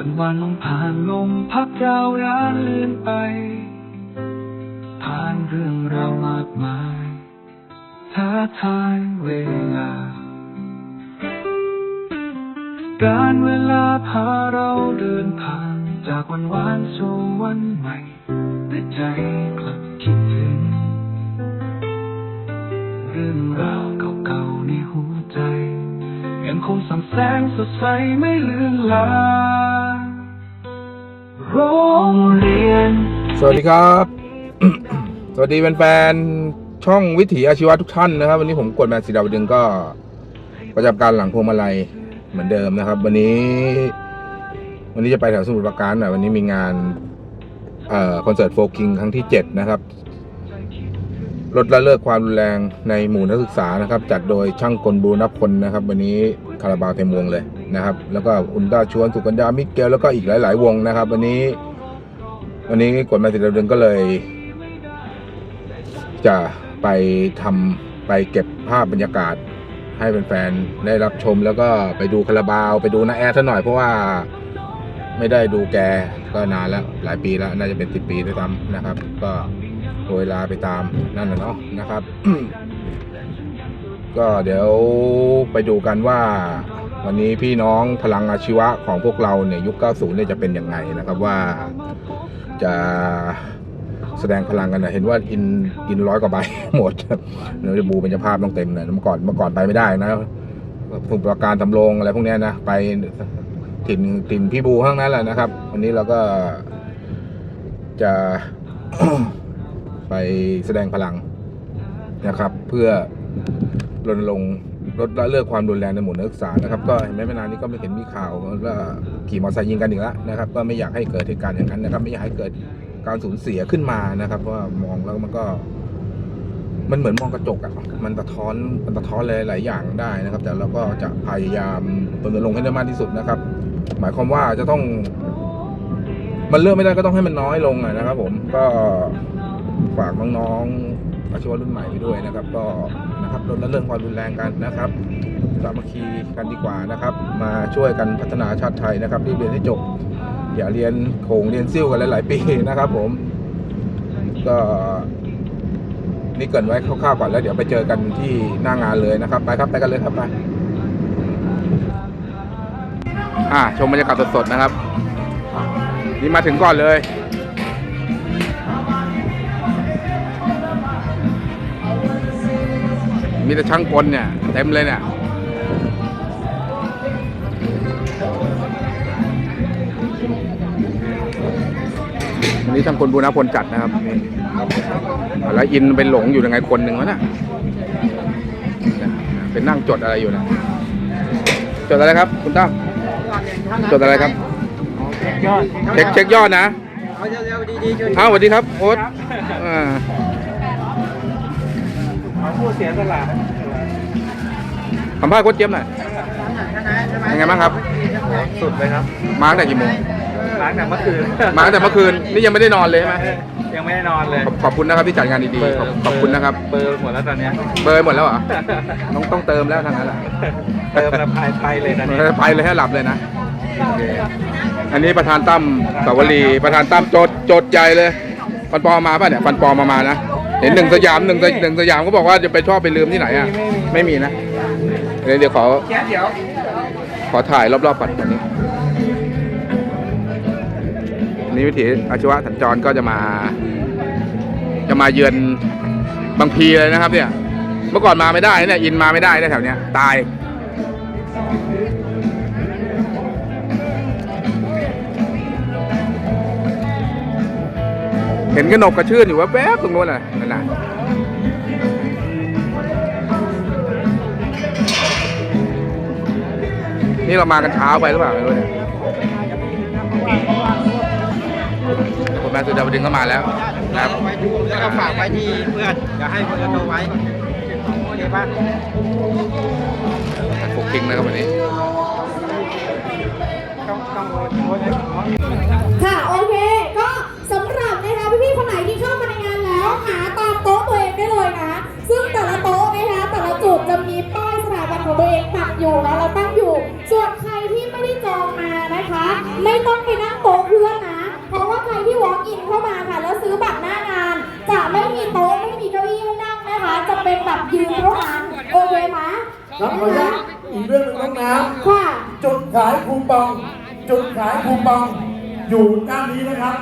วันวันผ่านลมพักยาวนานเลือนไป ผ่านเรื่องราวมากมายท้าทายเวลา การเวลาพาเราเดินผ่าน จากวันวานสู่วันใหม่แต่ใจกลับคิดถึง เรื่องราวเก่าๆในหัวใจ ยังคงส่องแสงสดใสไม่เลือนลาง โรงเรียน สวัสดีครับ สวัสดีแฟนๆ ช่องวิถีอาชีวะทุกท่านนะครับ วันนี้ผมกดแมนสีดาวดึงก็ ประจำการหลังพวงมาลัยเหมือนเดิมนะครับ วันนี้ วันนี้จะไปแถวสมุทรปราการหน่อยวันนี้มีงานเอ่อคอนเสิร์ตโฟกิงครั้งที่ 7 นะครับลดละเลิกความรุนแรงในหมู่นักศึกษานะครับ จัดโดยช่างกลบูรณพลนะครับ วันนี้คาราบาวเต็มวงเลย นะครับ แล้วก็อุลตราชวนสุกัญญามิเกลแล้วก็อีกหลาย ๆ วงนะครับ วันนี้ วันนี้กฎหมายสิทธิเดินก็เลย จะไปทำไปเก็บภาพบรรยากาศ ให้แฟนๆได้รับชม แล้วก็ไปดูคาราบาว ไปดูนาแอดซะหน่อยเพราะว่าไม่ได้ดูแกก็นานแล้วหลายปีแล้วน่าจะเป็นสิบปีด้วยซ้ำนะครับ ก็เวลาไปตามนั่นแหละเนาะนะครับ ก็เดี๋ยวไปดูกันว่า วันนี้พี่น้องพลังอาชีวะของพวกเราเนี่ยยุค 90 เนี่ยจะเป็นยังไงนะครับว่าจะแสดงพลังกันนะเห็นว่าอินอินร้อยกว่าใบหมดเดี๋ยวจะบูเป็นเจ้าภาพต้องเต็มเลยเมื่อก่อนเมื่อก่อนไปไม่ได้นะสมุทรปราการทำโรงอะไรพวกนี้นะไปถิ่นถิ่นพี่บูข้างนั้นแหละนะครับ วันนี้เราก็จะไปแสดงพลังนะครับ เพื่อรณรงค์ ลดละเลิกความรุนแรงในหมู่นักศึกษานะครับก็เห็นไหมไม่นานนี้ก็ไม่เห็นมีข่าวว่าขี่มอเตอร์ไซค์ยิงกันอีกแล้วนะครับก็ไม่อยากให้เกิดเหตุการณ์อย่างนั้นนะครับ ไม่อยากให้เกิดการสูญเสียขึ้นมานะครับเพราะว่ามองแล้วมันก็ มันเหมือนมองกระจกอะมันสะท้อนมันสะท้อนหลายๆอย่างได้นะครับ แต่เราก็จะพยายามรณรงค์ให้ได้มากที่สุดนะครับ หมายความว่าจะต้อง มันเลือกไม่ได้ก็ต้องให้มันน้อยลงนะครับ ผมก็ฝากน้องๆอาชีวะรุ่นใหม่ไปด้วยนะครับ ก็ นะครับลดละเรื่องความรุนแรงกันนะครับสามัคคีกันดีกว่านะครับ มาช่วยกันพัฒนาชาติไทยนะครับรีบเรียนให้จบ อย่าเรียนโขงเรียนซิ่วกันหลาย ๆ ปีนะครับ ผม ก็นี่เกินไว้คร่าวๆก่อนแล้วเดี๋ยวไปเจอกันที่หน้างานเลยนะครับ ไปครับไปกันเลยครับไปอ่าชมบรรยากาศสดๆนะครับ นี่มาถึงก่อนเลย มีแต่ช่างกลเนี่ย เต็มเลยเนี่ยวันนี้ช่างกลบูรณพลจัดนะครับนี่แล้วอินเป็นหลงอยู่ยังไงคนหนึ่งวะน่ะเป็นนั่งจดอะไรอยู่นะจดอะไรครับ คุณตั้มจดอะไรครับยอดเช็คเช็คยอดนะเอาเร็วๆดีๆช่วยอ้าวสวัสดีครับโอ๊ตอ่าเอา ผู้เสียสละสัมภาษณ์โค้ชเจี๊ยบหน่อยเป็นไงบ้างครับ สุดเลยครับ มาตั้งแต่กี่โมงล้างแต่เมื่อคืน มาตั้งแต่เมื่อคืน นี่ยังไม่ได้นอนเลยใช่ไหมยังไม่ได้นอนเลย ขอบขอบคุณนะครับที่จัดงานดีๆขอบขอบคุณนะครับ เบอร์หมดแล้วตอนเนี้ยเบอร์หมดแล้วเหรอ ต้องต้องเติมแล้วทางนั้นแหละเติมแล้วไปไปเลยตอนนี้ไปเลยให้หลับเลยนะโอเคอันนี้ประธานตั้มสาวรีประธานตั้มโจดโจดใหญ่เลย ฟันปลอมมาป่ะเนี่ย ฟันปลอมมามานะ เห็นหนึ่งสยามหนึ่งหนึ่งสยามก็บอกว่าจะไปชอบไปลืมที่ไหนอะ ไม่มีนะเดี๋ยวเดี๋ยวขอเดี๋ยวขอถ่ายรอบๆก่อนตอนนี้นี่วิถีอาชีวะสัญจรก็จะมา จะมาเยือนบางพีเลยนะครับ เนี่ย เมื่อก่อนมาไม่ได้เนี่ยอินมาไม่ได้นะแถวเนี้ยตาย ห็นกระหนกกระชื่นอยู่ว่าแป๊บตรงนู้นน่ะนั่นน่ะนี่เรามากันเช้าไปหรือเปล่าไม่รู้เนี่ยคนมาสุดดาวดึงก็มาแล้วนะครับไว้ดูแล้วก็ฝากไว้ที่เพื่อนอย่าให้เพื่อนโทรไว้โอเคป่ะโฟกิงนะครับวันนี้ต้องต้องโน้ตค่ะโอเค ก็สำหรับนะคะพี่ๆคน ไหนที่เข้ามาในงานแล้วหาตามโต๊ะตัวเองได้เลยนะ ซึ่งแต่ละโต๊ะนะคะแต่ละจุดจะมีป้ายสถาบันของตัวเองปักอยู่นะเราตั้งอยู่ ส่วนใครที่ไม่ได้จองมานะคะ ไม่ต้องไปนั่งโต๊ะเพื่อนนะ เพราะว่าใครที่ walk in เข้ามาค่ะแล้วซื้อบัตรหน้างาน จะไม่มีโต๊ะไม่มีเก้าอี้ให้นั่งนะคะ จะเป็นแบบยืนเท่านั้นโอเคไหมครับขออนุญาตอีกเรื่องหนึงน้องน้ค่ะำจุดขายคูปอง จุดขายคูปอง อยู่ด้านนี้นะครับ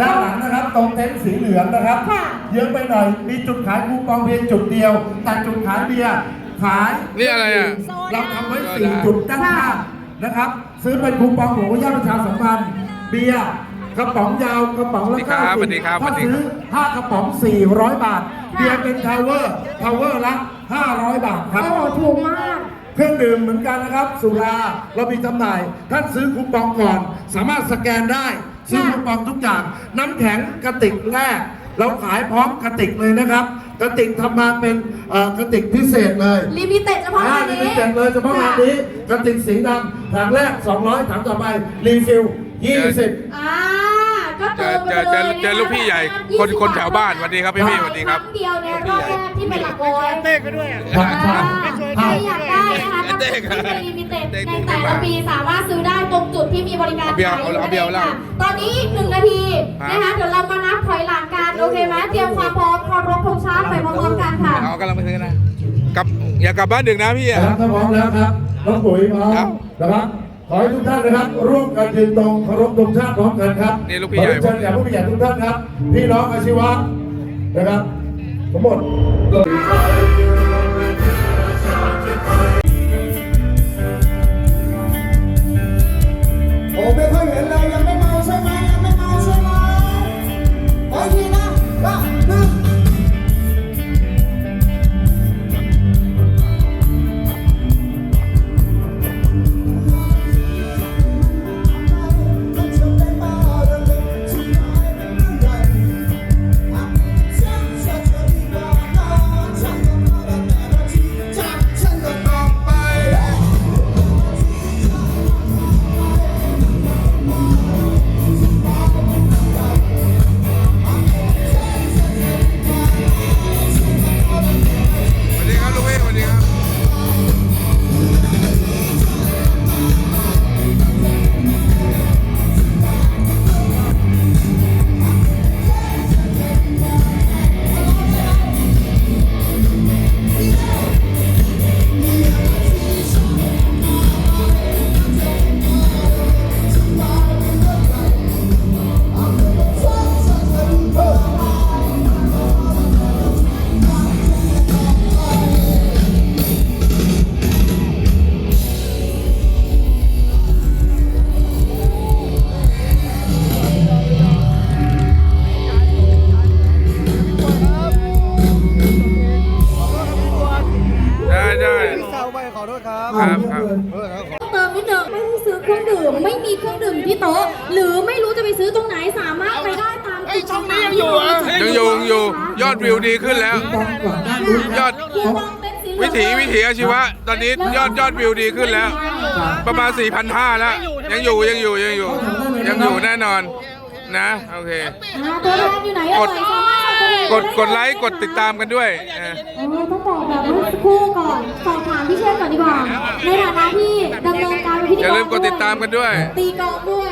ด้านหลังนะครับตรงเต็นท์สีเหลืองนะครับค่ะเยอะไปหน่อยมีจุดขายคูปองเพียงจุดเดียว แต่จุดขายเบียร์ขายนี่อะไรอะเราทำไว้สี่จุดด้านหน้านะครับ ซื้อเป็นคูปองของญาตประชาสัมพันธ์เบียร์กระป๋องยาวกระป๋องละสวัสดีครับเก้าสวัสิสดีครับถ้าซื้อห้ากระป๋อง400บาทเบียร์เป็นทาวเวอร์ทาวเวอร์ละ500บาทครับโอ้โหถูกมากเครื่องดื่มเหมือนกันนะครับ สุราเรามีจำหน่าย ท่านซื้อคูปองก่อน สามารถสแกนได้ ซื้อคูปองทุกอย่าง น้ำแข็งกระติกแรก เราขายพร้อมกระติกเลยนะครับกระติกทำมาเป็นเอ่อกระติกพิเศษเลยลิมิเต็ดเฉพาะานอ่างนี่นี้พิเศษเลยเฉพาะงานนี้กระติกสีดำถังแรก 200ถังต่อไปรีฟิล20อ่าก็เจเติอมไปเจอเจอเลยเจอลูกพี่ใหญ่คนคนแถวบ้านสวัสดีครับพี่พี่สวัสดีครับงเดียวในรอบแรกที่เป็นหลักร้อยเต้ก็ด้วยอะครับอ่าใครอยากได้นะคะเต้ก็ครับที่เป็นลิมิเต็ดเต้ในแต่ละปีสามารถซื้อได้ ตรงจุดที่มีบริการเอาเบียร์ขายเอาเบียร์นั่นเอางค่ะตอนนี้อีกหนึ่งนาทีนะคะเดี๋ยวเรามานับถอยหลังกันโอเคไหมเตรียมความพร้อมเคารพธงชาติไปพร้อมๆกันค่ะเอากำลังไปซื้อนะกลับอย่ากลับบ้านดึกนะพี่คอะรับถ้าพร้อมแล้วครับน้องปุ๋ยพร้อมครับนะครับ ขอให้ทุกท่านนะครับ ร่วมกันยืนตรงเคารพธงชาติพร้อมกันครับนี่ลูกพี่ใหญ่ ขอเชิญแขกผู้มีเกียรติทุกท่านครับ พี่น้องอาชีวะนะครับ ทั้งหมด ผมไม่ค่ อโทษครับครับครับเติมนิดนึงไม่ให้ซื้อเครื่องดื่มไม่มีเครื่องดื่มที่โต๊ะ หรือไม่รู้จะไปซื้อตรงไหนสามารถไปได้ตามจุดช่องนี้ยังอยู่อะยังอยู่ยังอยู่ยอดวิวดีขึ้นแล้วยอดวิถีวิถีอาชีวะ ตอนนี้ยอดยอดวิวดีขึ้นแล้ว ประมาณ4,500แล้ว ยังอยู่ยังอยู่ยังอยู่ ยังอยู่แน่นอนนะ โอเค อ่าตัวแทนอยู่ไหนเอ่ยสามารถส่งตัวแทน กดกดไลค์กดติดตามกันด้วยเออเออต้องบอกแบบเมื่อสักครู่ก่อนสอบถามพี่เชษก่อนดีกว่า ในฐานะที่ดำเนินการเป็นพิธีกรอย่าลืมกดติดตามกันด้วย ตีกลองด้วย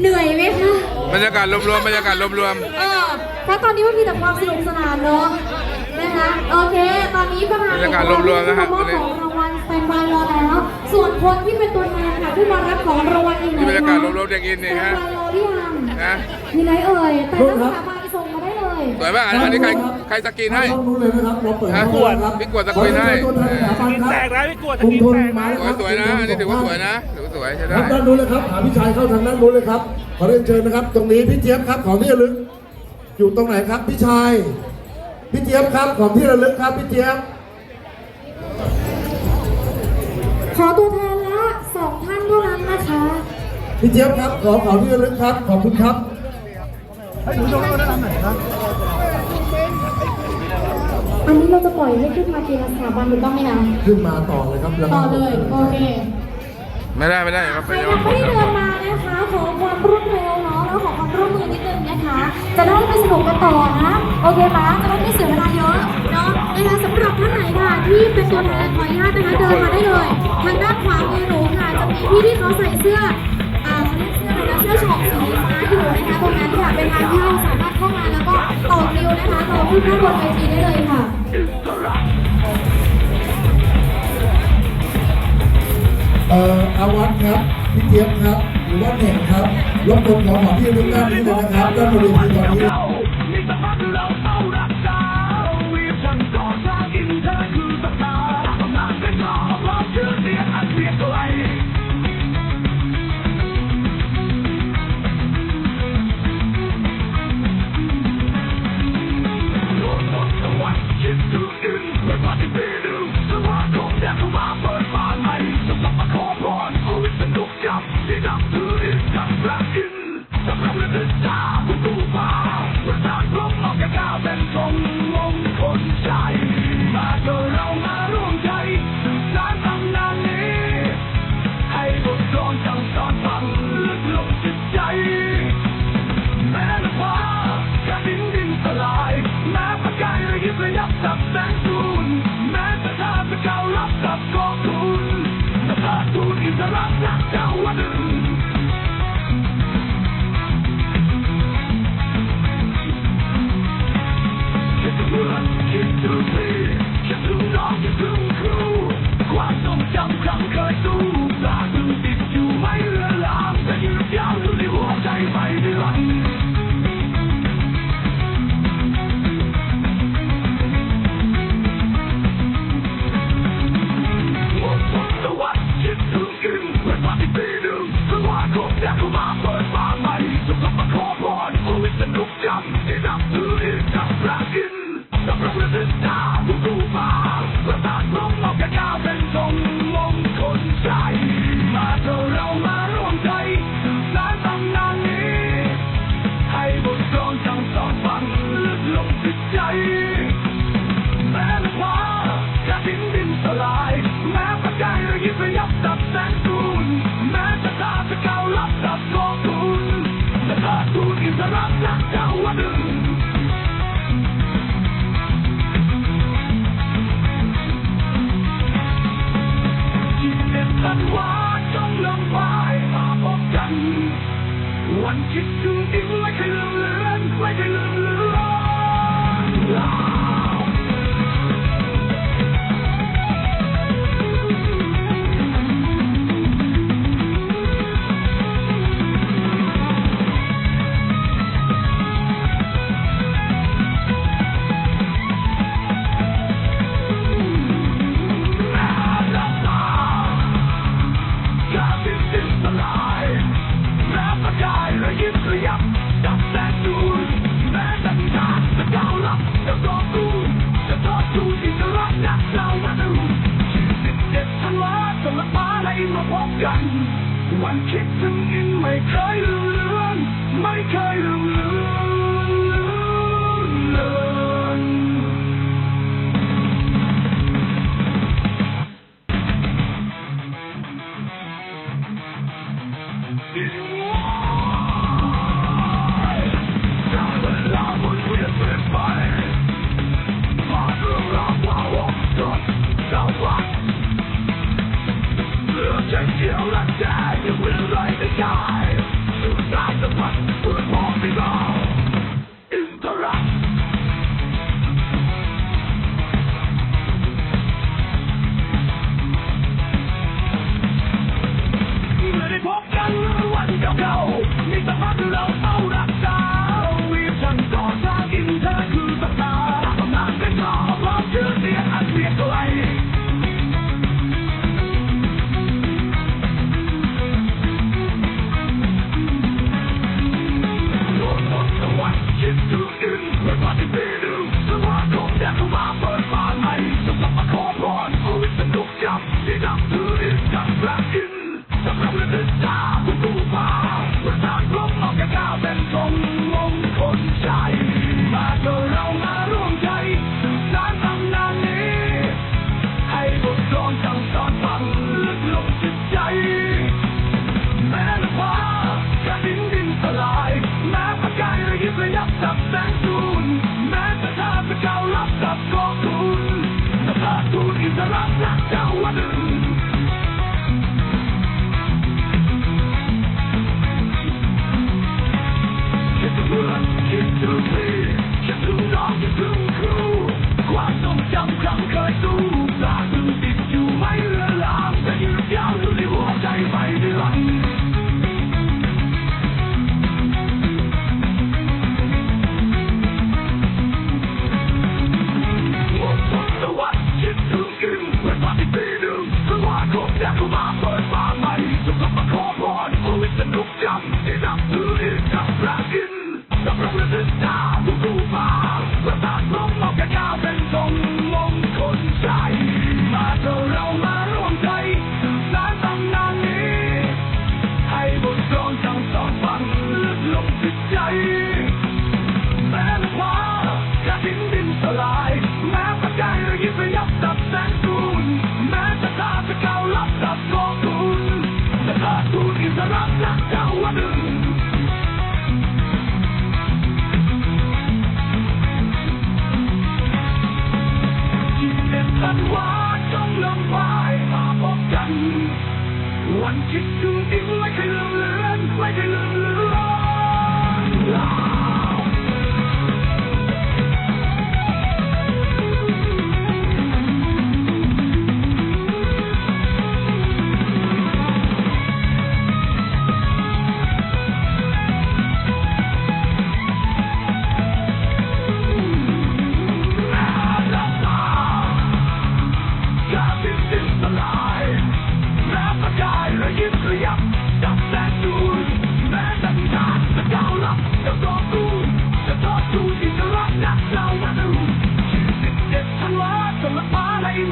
เหนื่อยไหมคะ บรรยากาศรวมๆบรรยากาศรวมเออเพราะตอนนี้มันมีแต่ความสนุกสนานเนอะนะคะ โอเค ตอนนี้ประธานบรรยากาศรวมๆนะฮะมอบของรางวัลสแตนบายรอแล้ว ส่วนคนที่เป็นตัวแทนค่ะที่มารับของรางวัลอีกไหนๆบรรยากาศรวมๆเด็กอินนี่ฮะ สแตนบายรอหรือยัง นะ มีไหนเอ่ย แต่ละสถาบัน ส่งมาได้เลยสวยป่ะอันนี้ใครใครสกรีนให้ต้องรู้เลยนะครับเราเปิดฮะให้เลยครับพี่กวดสกรีนให้ขอเชิญตัวแทนสถาบันครับแตกแล้วพี่กวดกรุงทนแตกมาสแล้ววยสวยนะอันนี้ถือว่าสวยนะถือว่าสวยใช่คได้รับด้านนู้นเลยครับหาพี่ชายเข้าทางด้านนู้นเลยครับขอเรียนเชิญนะครับ ตรงนี้พี่เจี๊ยบครับของที่ระลึก อยู่ตรงไหนครับพี่ชายพี่เจี๊ยบครับของที่ระลึกครับพี่เจี๊ยบขอตัวแทนละสองท่านเท่านั้นนะคะพี่เจี๊ยบครับขอของที่ระลึกครับขอบคุณครับ อันนี้เราจะปล่อยให้ขึ้นมาทีละสถาบันถูกต้องไหมนะขึ้นมาต่อเลยครับแล้วก็ต่อเลยโอเคไม่ได้ไม่ได้ครับใครไม่ยังได้ไม่ได้เดินมานะคะขอความรวดเร็วเนาะแล้วขอความร่วมมือนิดนึงนะคะ จะได้ไปสนุกกันต่อนะโอเคปะจะได้ไม่เสียเวลาเยอะเนาะนะคะสำหรับท่านไหนค่ะที่เป็นตัวแทนขออนุญาตนะคะเดินมาได้เลย ทางด้านขวามือหนูค่ะจะมีพี่ที่เขาใส่เสื้อ นะคะรอพูดหน้าบนเวทีได้เลยค่ะเอ่ออาวัตครับพี่เทียบครับหรือว่าเหน่งครับรบกวนขอหอมที่ทุกท่านทุกคนะครับด้านบนเวทีตอนนี้ want you to feel like I love you, like I love you. Oh. ัน วันคิดถึงอินไม่เคยลืมเลือนไม่เคยลืมเลือน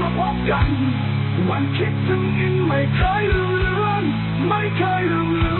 มาพบกัน วันคิดถึงอินไม่เคยลืมลือไม่เคยลืมลื